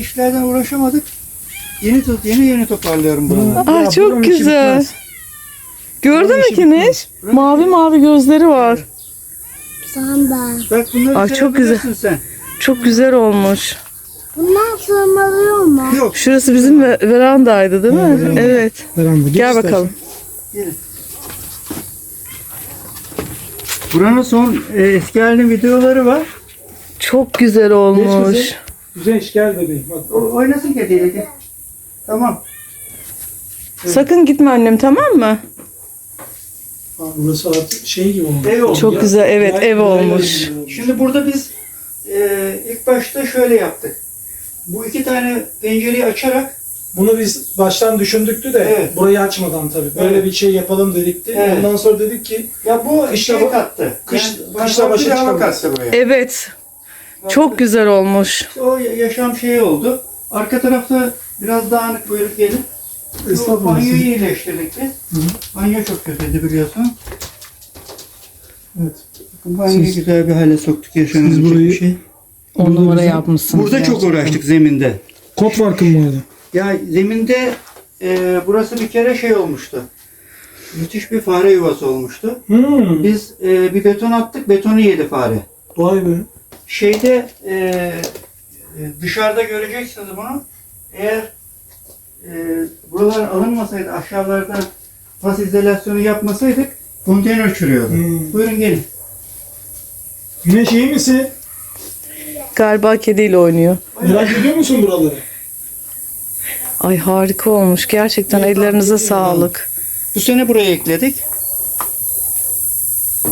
İşlerden uğraşamadık. Yeni tut, yeni yeni toparlıyorum buraları. Ya, Ah çok işi güzel. bitmez. Gördün mü işi Kineş? Mavi mavi gözleri var. Sandal. Bak bunları Ay, çok sevebilirsin sen. Çok güzel olmuş. Bunlar sığmalıyor mu? Yok. Şurası bizim ve- verandaydı değil mi? Evet. Evet. Veranda. Gel istersen. bakalım. Gelin. Buranın son e, eski halinin videoları var. Çok güzel olmuş. Güzel gel bebeğim. Bak. O, oynasın kediyle gel. Tamam. Sakın gitme annem tamam mı? Aa, burası artık şey gibi olmuş. Ev oldu. Çok Ya- güzel. Evet ya- ev ya- olmuş. ya- Şimdi burada biz e, ilk başta şöyle yaptık. Bu iki tane pencereyi açarak Bunu biz baştan düşündüktü de Evet. burayı açmadan tabii. Böyle Evet. bir şey yapalım dedikti. Evet. Ondan sonra dedik ki ya bu Kışla şey kattı. kış- yani kışla çıkamaz. kattı buraya. Evet. Çok güzel olmuş. O yaşam şeyi oldu. Arka tarafta biraz dağınık gelin. Bu estağfurullah. banyoyu iyileştirdik biz. Banyo çok kötüydü biliyorsun. Evet. Bu banyoyu Siz- güzel bir hale soktuk yaşanabilecek Siz burayı- bir şey. On Burada numara bizim- yapmışsın. Burada çok uğraştık zeminde. Kot farkı mı vardı? Ya zeminde e, burası bir kere şey olmuştu. Müthiş bir fare yuvası olmuştu. Hmm. Biz e, bir beton attık, betonu yedi fare. Vay be. Şeyde e, e, dışarıda göreceksiniz bunu. Eğer e, buralar alınmasaydı, aşağılardan pas izolasyonu yapmasaydık konteyner çürüyordu. Hmm. Buyurun gelin. Güneş iyi misin? Galiba kediyle oynuyor. Merak ediyor musun buraları? Ay harika olmuş. Gerçekten ellerinize sağlık. Bu sene buraya ekledik.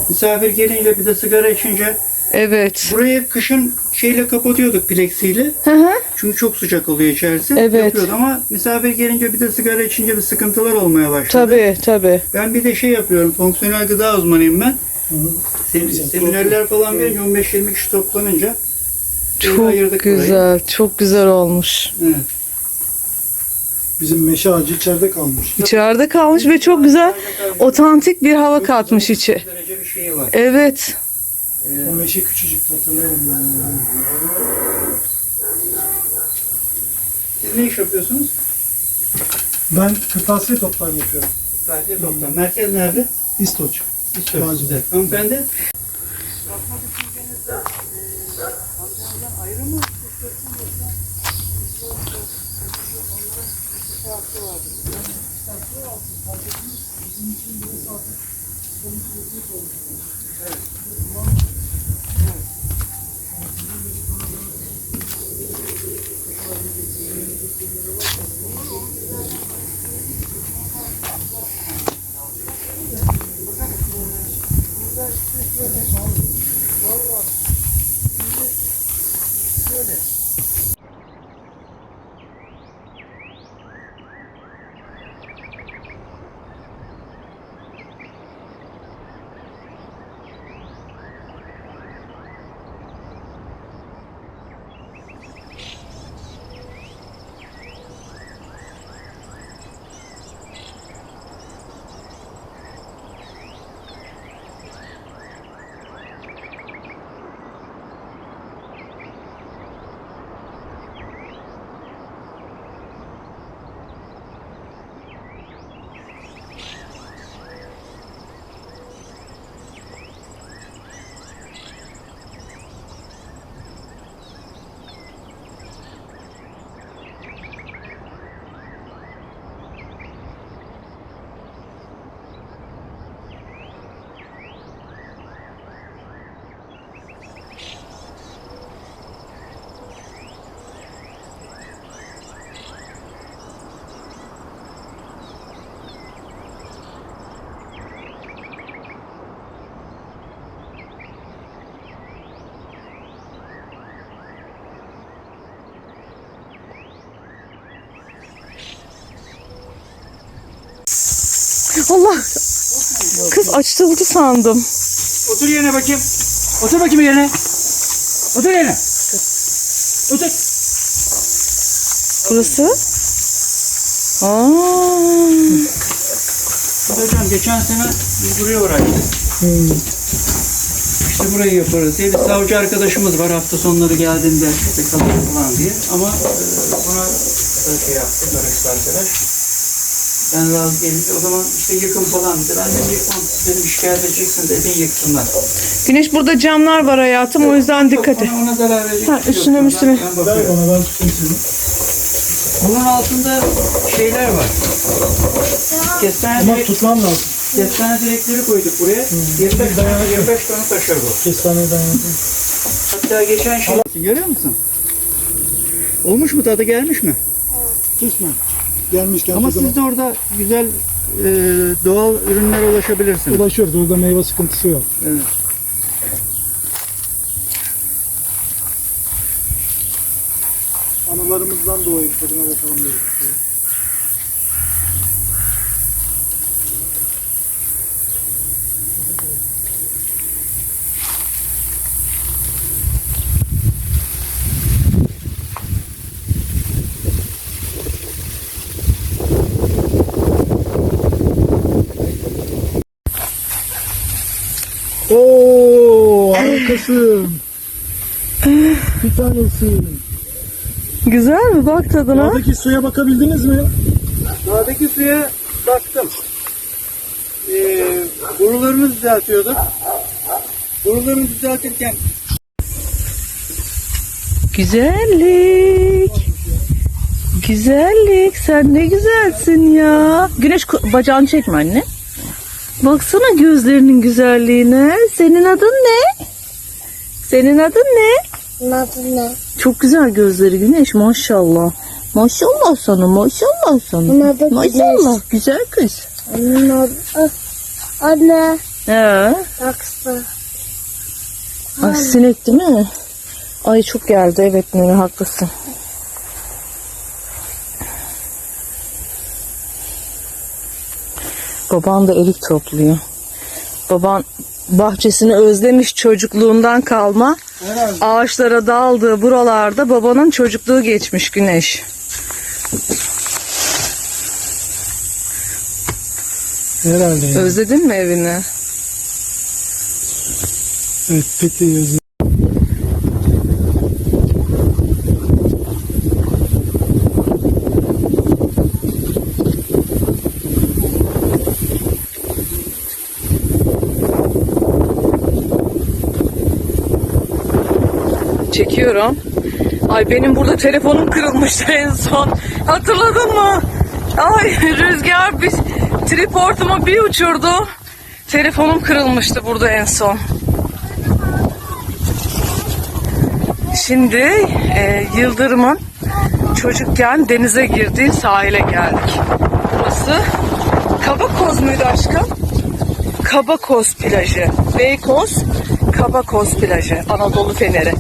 Misafir gelince bir de sigara içince Evet. burayı kışın şeyle kapatıyorduk plexiyle. Hı hı. Çünkü çok sıcak oluyor içerisi. Evet. Yapıyordu ama misafir gelince bir de sigara içince bir sıkıntılar olmaya başladı. Tabii tabii. Ben bir de şey yapıyorum. Fonksiyonel gıda uzmanıyım ben. Hı hı. Sem- seminerler falan verince 15-20 kişi toplanınca Çok güzel. Çok güzel olmuş. burayı. Evet. Bizim meşe ağacı içeride kalmış. İçeride kalmış ve çok güzel otantik bir hava katmış içi. bir şeyi var. Evet. O meşe küçücüktü hatırlıyorum ben. Siz ne iş yapıyorsunuz? Ben kırtasiye toptan yapıyorum. Sadece toptan. Merkez nerede? İstoç. Bağcılar. Hanımefendi? Allah. Kız açıldı sandım. Otur yerine bakayım. Otur bakayım yerine. Otur yerine. Otur. Burası. Aa. Hocam geçen sene biz buraya uğraştık. Hmm. işte burayı yaparız diye bir savcı arkadaşımız var hafta sonları geldiğinde köpek alır falan diye. Ama e, buna şey yaptı barıştı arkadaş. Ben razı değilim. O zaman işte yıkım falan dedi. Ben dedim yıkmam. Dedim şikayet edeceksin dedin yıksınlar. Güneş burada camlar var hayatım o yüzden dikkat et. Ona, ona zarar verecek Ha, bir şey yok. üstüne Ben- üstüne. Ben Ver bakıyorum. bana ben tutayım seni. Bunun altında şeyler var. Kestane, Ama direk, tutmam lazım. kestane direkleri koyduk buraya. 25 tane, 25 tane taşır bu. Kestaneye dayanıyor. Hatta geçen şey... Görüyor musun? Olmuş mu tadı gelmiş mi? Kısmen. Gelmişken Ama siz de orada güzel e, doğal ürünlere ulaşabilirsiniz. ulaşıyoruz. Orada meyve sıkıntısı yok. Evet. Anılarımızdan dolayı tadına bakalım dedik. Oo, harikasın. Bir tanesi. Güzel mi? Bak tadına. Oradaki suya bakabildiniz mi? Dağdaki suya baktım. E, borularını düzeltiyorduk. Borularını düzeltirken Güzellik. Güzellik. Sen ne güzelsin ya. Güneş bacağını çekme anne. Baksana gözlerinin güzelliğine. Senin adın ne? Senin adın ne? Nasıl ne? Çok güzel gözleri Güneş maşallah. Maşallah sana maşallah sana. Adı Maşallah güzel kız. Annenin adı... Ah, Anne. He. Taksi. Ay sinek değil mi? Ay çok geldi evet Nene haklısın. Baban da elik topluyor. Baban bahçesini özlemiş çocukluğundan kalma. Herhalde. Ağaçlara daldığı buralarda babanın çocukluğu geçmiş güneş. Herhalde. yani. Özledin mi evini? Evet pek de özledim. Çekiyorum. Ay benim burada telefonum kırılmıştı en son. Hatırladın mı? Ay rüzgar bir triportumu bir uçurdu. Telefonum kırılmıştı burada en son. Şimdi e, Yıldırım'ın çocukken denize girdiği sahile geldik. Burası Kabakoz muydu aşkım? Kabakoz plajı. Beykoz Kabakoz plajı. Anadolu Feneri.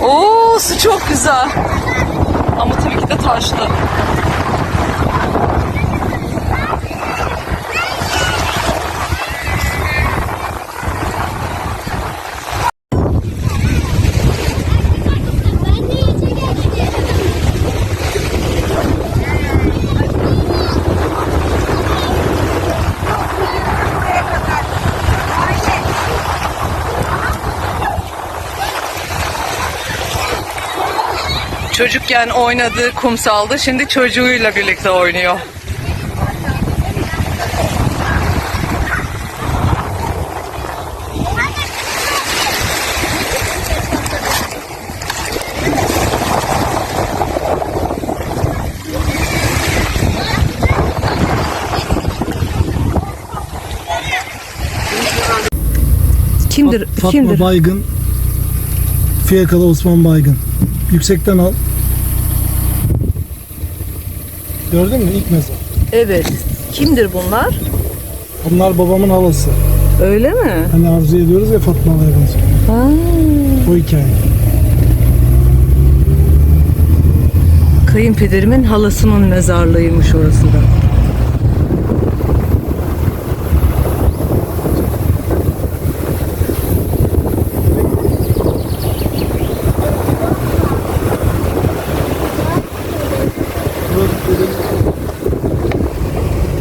Oo su çok güzel. Ama tabii ki de taşlı. Çocukken oynadığı kumsalda şimdi çocuğuyla birlikte oynuyor. Kimdir? Fatma kimdir? Baygın. Fiyakalı Osman Baygın. Yüksekten al. Gördün mü? İlk mezar. Evet. Kimdir bunlar? Bunlar babamın halası. Öyle mi? Hani arzu ediyoruz ya Fatma Ala'ya benziyor. Ha. O hikaye. Kayınpederimin halasının mezarlığıymış orası da.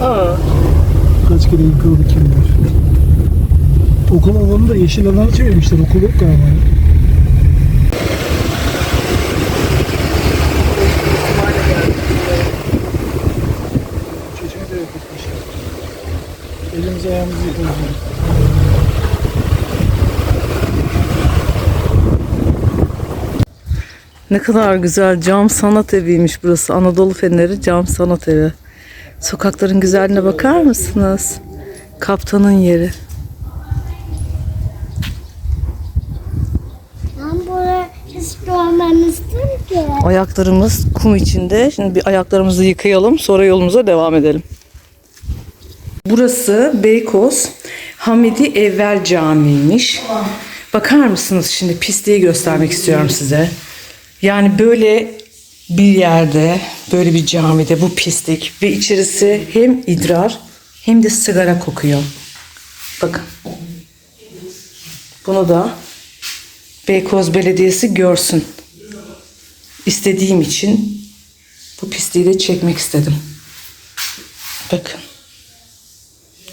Aa, Kaç kere yıkıldı kim bilir. Okul alanı da yeşil alan çevirmişler. Okul yok galiba. Çeşme de yok etmişler. Elimizi ayağımızı yıkıyoruz. ne kadar güzel cam sanat eviymiş burası. Anadolu Feneri cam sanat evi. Sokakların güzelliğine bakar mısınız? Kaptanın yeri. Ben burayı hiç görmemiştim ki. Ayaklarımız kum içinde. Şimdi bir ayaklarımızı yıkayalım sonra yolumuza devam edelim. Burası Beykoz Hamidi Evvel Camii'ymiş. Bakar mısınız şimdi pisliği göstermek istiyorum size. Yani böyle bir yerde, böyle bir camide bu pislik ve içerisi hem idrar hem de sigara kokuyor. Bakın. Bunu da Beykoz Belediyesi görsün istediğim için bu pisliği de çekmek istedim. Bakın.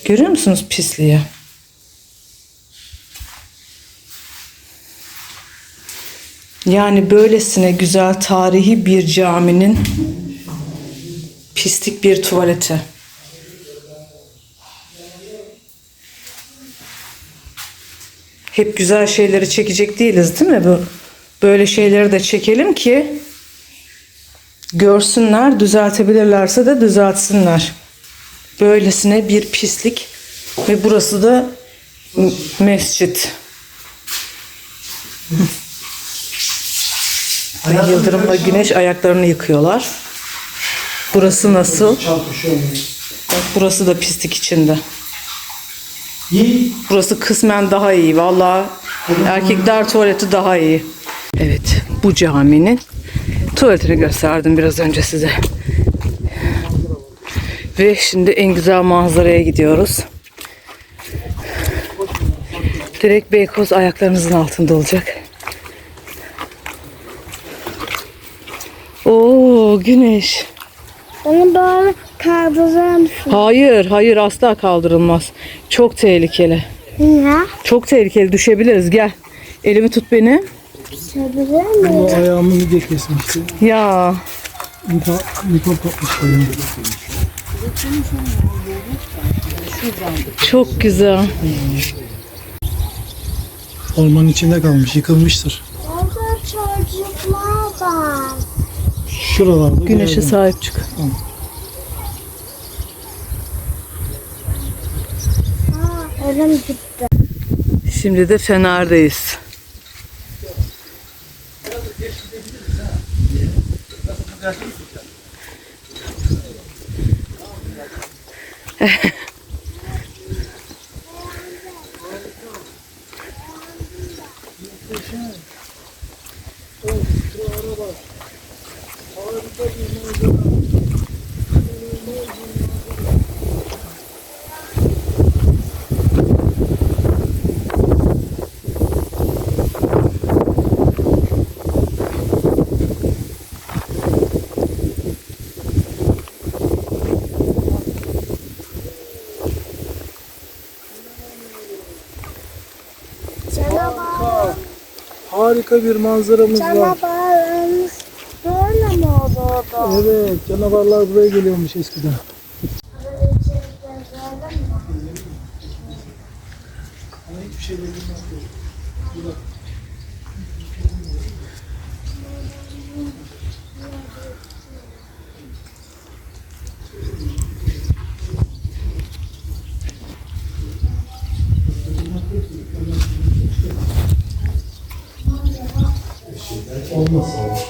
Görüyor musunuz pisliği? Yani böylesine güzel tarihi bir caminin pislik bir tuvaleti. Hep güzel şeyleri çekecek değiliz değil mi? Bu böyle şeyleri de çekelim ki görsünler, düzeltebilirlerse de düzeltsinler. Böylesine bir pislik ve burası da mescit. Ve Yıldırım'la Güneş ayaklarını yıkıyorlar. Burası nasıl? Bak burası da pislik içinde. Burası kısmen daha iyi. Vallahi erkekler tuvaleti daha iyi. Evet, bu caminin tuvaletini gösterdim biraz önce size. Ve şimdi en güzel manzaraya gidiyoruz. Direkt Beykoz ayaklarımızın altında olacak. Oo, güneş. Beni böyle kaldırır mısın? Hayır, hayır asla kaldırılmaz. Çok tehlikeli. Niye? Çok tehlikeli düşebiliriz. Gel. Elimi tut beni. Çevirir mi? Bu ayağımı midye kesmişti. Ya Mikro, mikro patmış benim. çok güzel. Ormanın içinde kalmış. Yıkılmıştır. Orada çocuklar var. Şuralarda Güneşe sahip çık. Aa, elim gitti. Şimdi de Fener'deyiz. Harika bir manzaramız var. Canavarlarımız böyle mi olurdu? Evet, canavarlar buraya geliyormuş eskiden. Hiçbir şey bilmez.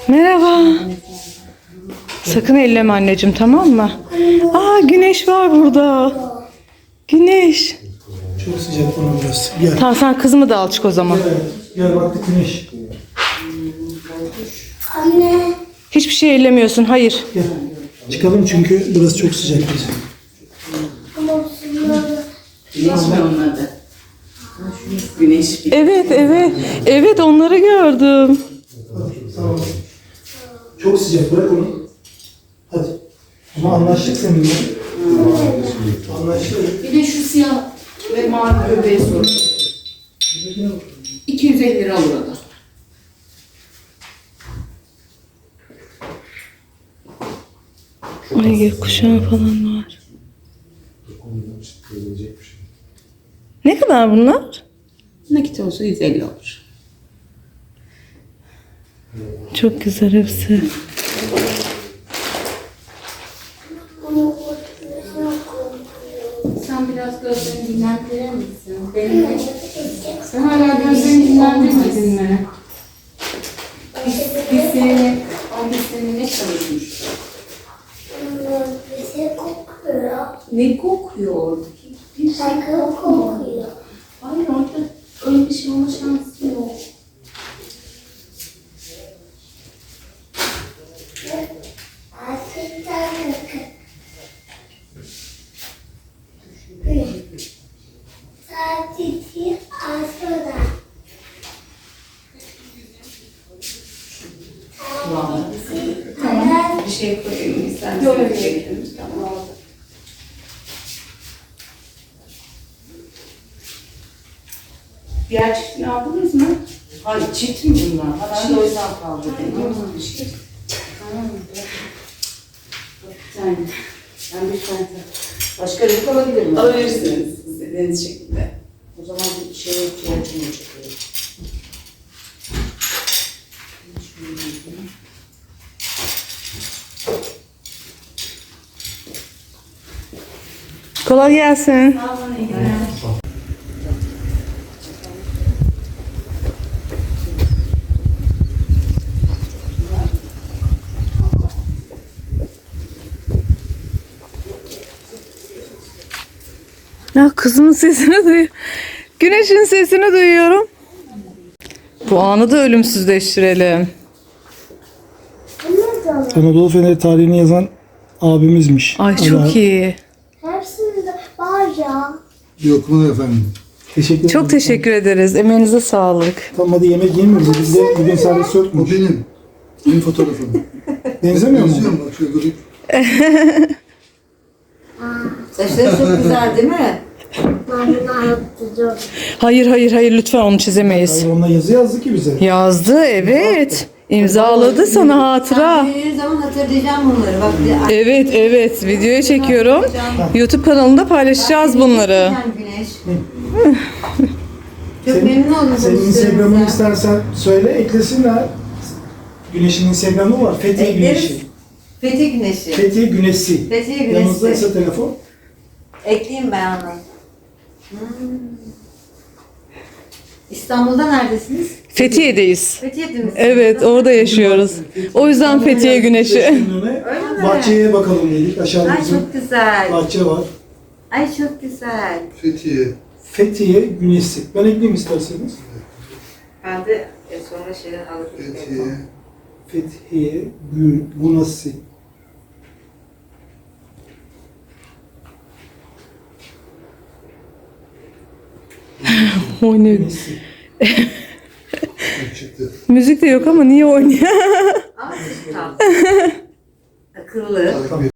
Merhaba. Sakın elleme anneciğim tamam mı? Aa güneş var burada. Güneş. Çok sıcak bana burası. Gel. Tamam sen kızımı da al çık o zaman. Gel, gel baktık güneş. Anne. Hiçbir şey ellemiyorsun. Hayır. Gel. Çıkalım çünkü burası çok sıcak bize. Geçme onlarda. Güneş Evet evet. Evet onları gördüm. Tamam. Çok sıcak bırak onu. Hadi. Ama anlaştık seninle. Anlaştık. Bir de şu siyah ve mavi göbeği sor. 250 lira alır o da. Ay gökkuşağı falan var. Ne kadar bunlar? Nakit olsa 150 olur. Çok güzel hepsi. Sen biraz gözlerini dinlendirir misin? Benim. Sen hala gözlerini dinlendirmedin mi? Biz, biz seninle, o biz seninle çalışmış. Bizi kokuyor. Ne kokuyor orada? Bir şey Sakın kokuyor. Hayır orada öyle bir şey olma şansı yok. Gerçekten kokuyor. Sadece asla. Tamam. Bir şey koyayım istersen. Yok yok. Tamam oldu. Diğer çiftini aldınız mı? Hayır çift mi bunlar? Ha, ben de o yüzden kaldı. Tamam. şey. Tamam. Tane. Ben bir tane. Başka renk alabilir miyim? Alabilirsiniz istediğiniz şekilde. O zaman bir şeye ihtiyacım olacak. Kolay gelsin. Ya kızımın sesini duyuyor. Güneşin sesini duyuyorum. Bu anı da ölümsüzleştirelim. Anadolu Feneri tarihini yazan abimizmiş. Ay Allah- çok iyi. Yok mu efendim? Teşekkür ederim. Çok teşekkür ederiz. Emeğinize sağlık. Tamam hadi yemek yemiyoruz. Bizde bugün servis O yokmuş. benim. Benim fotoğrafım. Benzemiyor mu? Benziyor mu? Bak şöyle göreyim. Saçları çok güzel değil mi? Hayır hayır hayır lütfen onu çizemeyiz. Hayır onunla yazı yazdı ki bize. Yazdı evet. İmzaladı sana hatıra. Ben büyüdüğüm zaman hatırlayacağım bunları. Bak bir Evet evet videoya çekiyorum. YouTube kanalında paylaşacağız bunları. Güneş. Çok memnun oldum. Senin. Instagram'ını istersen söyle eklesinler. Güneş'in Instagram'ı var. Fethiye Ekleriz. Güneşi. Fethi Güneşi. Fethiye Güneşi. Fethiye Yanınızdaysa Güneşi. telefon. Ekleyeyim ben onu. Hmm. İstanbul'da neredesiniz? Fethiye'deyiz. Fethiye'de misiniz? Evet orada yaşıyoruz. O yüzden Fethiye Güneşi. Bahçeye bakalım dedik. Aşağıda Ay bizim çok güzel. bahçe var. Ay çok güzel. Fethiye. Fethiye Güneşi. Ben ekleyeyim isterseniz. Ben de e, sonra şeyden alırım. Fethiye. Fethiye Güneşi. Oynuyor. Müzik de yok ama niye oynuyor? Ama çok tatlı. Akıllı. Takip